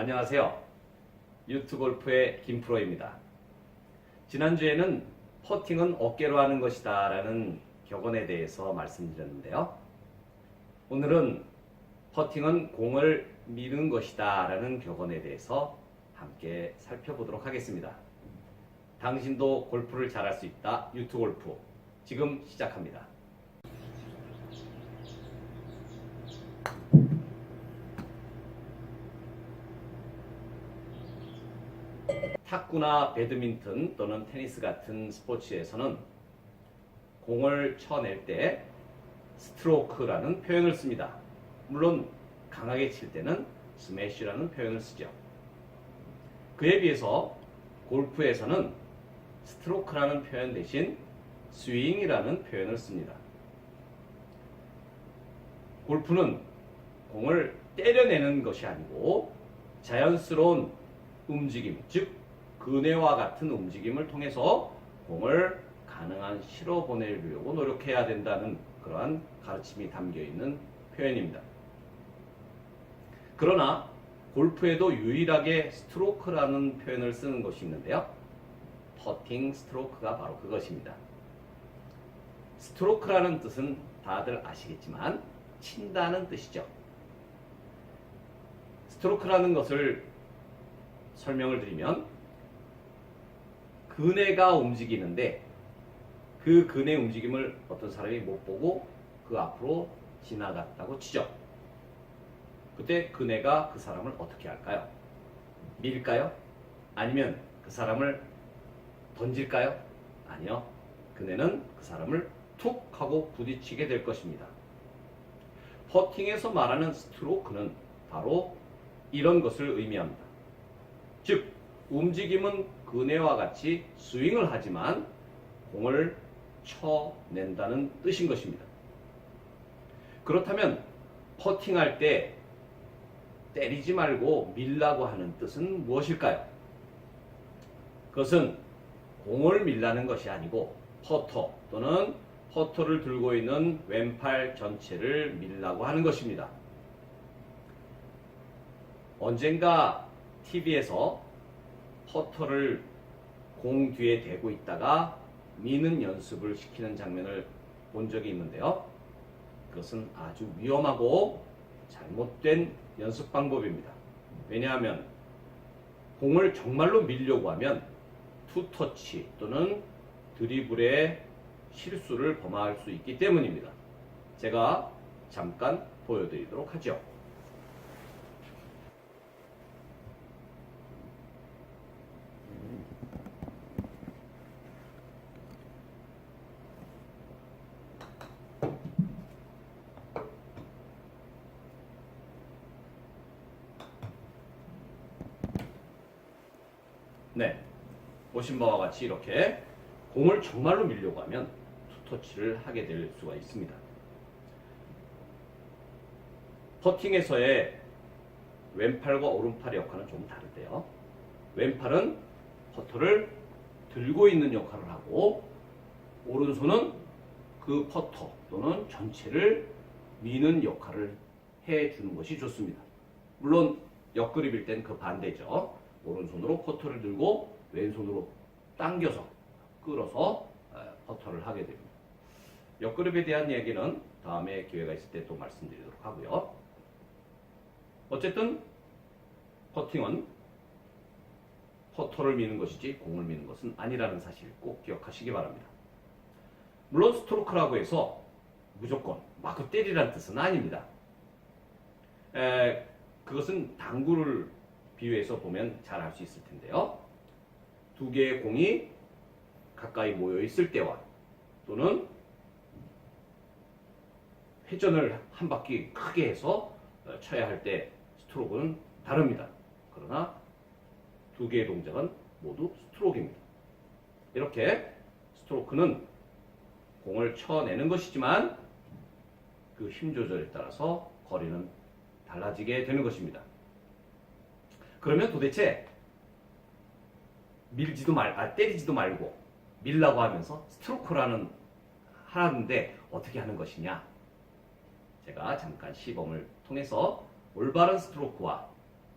안녕하세요. 유튜골프의 김프로입니다. 지난주에는 퍼팅은 어깨로 하는 것이다 라는 격언에 대해서 말씀드렸는데요. 오늘은 퍼팅은 공을 미는 것이다 라는 격언에 대해서 함께 살펴보도록 하겠습니다. 당신도 골프를 잘할 수 있다 유튜골프 지금 시작합니다. 탁구나 배드민턴 또는 테니스 같은 스포츠에서는 공을 쳐낼 때 스트로크라는 표현을 씁니다. 물론 강하게 칠 때는 스매시라는 표현을 쓰죠. 그에 비해서 골프에서는 스트로크라는 표현 대신 스윙이라는 표현을 씁니다. 골프는 공을 때려내는 것이 아니고 자연스러운 움직임, 즉 그네와 같은 움직임을 통해서 공을 가능한 실어 보내려고 노력해야 된다는 그러한 가르침이 담겨 있는 표현입니다. 그러나 골프에도 유일하게 스트로크라는 표현을 쓰는 것이 있는데요. 퍼팅 스트로크가 바로 그것입니다. 스트로크라는 뜻은 다들 아시겠지만 친다는 뜻이죠. 스트로크라는 것을 설명을 드리면 그네가 움직이는데 그 그네 움직임을 어떤 사람이 못 보고 그 앞으로 지나갔다고 치죠. 그때 그네가 그 사람을 어떻게 할까요? 밀까요? 아니면 그 사람을 던질까요? 아니요. 그네는 그 사람을 툭 하고 부딪히게 될 것입니다. 퍼팅에서 말하는 스트로크는 바로 이런 것을 의미합니다. 즉, 움직임은 그네와 같이 스윙을 하지만 공을 쳐낸다는 뜻인 것입니다. 그렇다면 퍼팅할 때 때리지 말고 밀라고 하는 뜻은 무엇일까요? 그것은 공을 밀라는 것이 아니고 퍼터 또는 퍼터를 들고 있는 왼팔 전체를 밀라고 하는 것입니다. 언젠가 TV에서 퍼터를 공 뒤에 대고 있다가 미는 연습을 시키는 장면을 본 적이 있는데요. 그것은 아주 위험하고 잘못된 연습 방법입니다. 왜냐하면 공을 정말로 밀려고 하면 투터치 또는 드리블의 실수를 범할 수 있기 때문입니다. 제가 잠깐 보여드리도록 하죠. 네. 보신 바와 같이 이렇게 공을 정말로 밀려고 하면 투터치를 하게 될 수가 있습니다. 퍼팅에서의 왼팔과 오른팔의 역할은 좀 다른데요. 왼팔은 퍼터를 들고 있는 역할을 하고 오른손은 그 퍼터 또는 전체를 미는 역할을 해주는 것이 좋습니다. 물론 옆그립일 땐 그 반대죠. 오른손으로 퍼터를 들고 왼손으로 당겨서 끌어서 에, 퍼터를 하게 됩니다. 옆그립에 대한 얘기는 다음에 기회가 있을 때 또 말씀드리도록 하고요. 어쨌든 퍼팅은 퍼터를 미는 것이지 공을 미는 것은 아니라는 사실 꼭 기억하시기 바랍니다. 물론 스트로크라고 해서 무조건 마구 때리라는 뜻은 아닙니다. 에, 그것은 당구를 비유해서 보면 잘 알 수 있을 텐데요. 두 개의 공이 가까이 모여 있을 때와 또는 회전을 한 바퀴 크게 해서 어, 쳐야 할 때 스트로크는 다릅니다. 그러나 두 개의 동작은 모두 스트로크입니다. 이렇게 스트로크는 공을 쳐내는 것이지만 그 힘 조절에 따라서 거리는 달라지게 되는 것입니다. 그러면 도대체 밀지도 말, 아, 때리지도 말고 밀라고 하면서 스트로크라는 하는데 어떻게 하는 것이냐? 제가 잠깐 시범을 통해서 올바른 스트로크와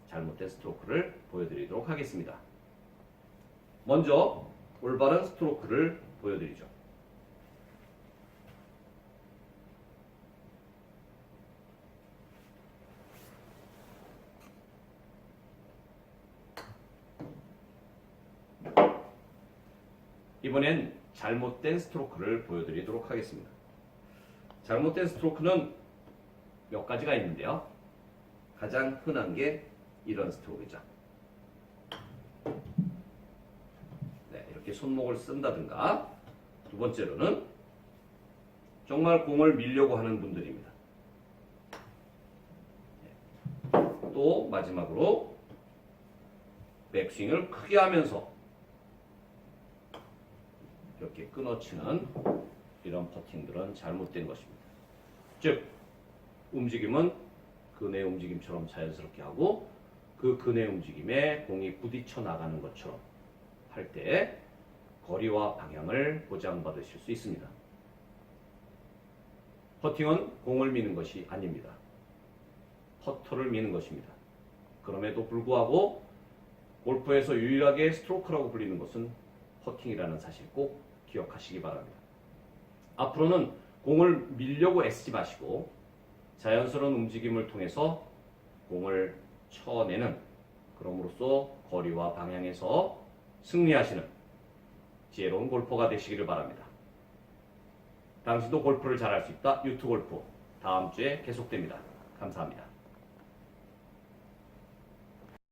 잘못된 스트로크를 보여드리도록 하겠습니다. 먼저 올바른 스트로크를 보여드리죠. 이번엔 잘못된 스트로크를 보여드리도록 하겠습니다. 잘못된 스트로크는 몇 가지가 있는데요. 가장 흔한 게 이런 스트로크죠. 네, 이렇게 손목을 쓴다든가 두 번째로는 정말 공을 밀려고 하는 분들입니다. 네. 또 마지막으로 백스윙을 크게 하면서 이렇게 끊어치는 이런 퍼팅들은 잘못된 것입니다. 즉 움직임은 근의 움직임처럼 자연스럽게 하고 그 근의 움직임에 공이 부딪혀 나가는 것처럼 할 때 거리와 방향을 보장받으실 수 있습니다. 퍼팅은 공을 미는 것이 아닙니다. 퍼터를 미는 것입니다. 그럼에도 불구하고 골프에서 유일하게 스트로크라고 불리는 것은 퍼팅이라는 사실 꼭 기억하시기 바랍니다. 앞으로는 공을 밀려고 애쓰지 마시고 자연스러운 움직임을 통해서 공을 쳐내는 그럼으로써 거리와 방향에서 승리하시는 지혜로운 골퍼가 되시기를 바랍니다. 당신도 골프를 잘할 수 있다 유튜브 골프 다음 주에 계속됩니다. 감사합니다.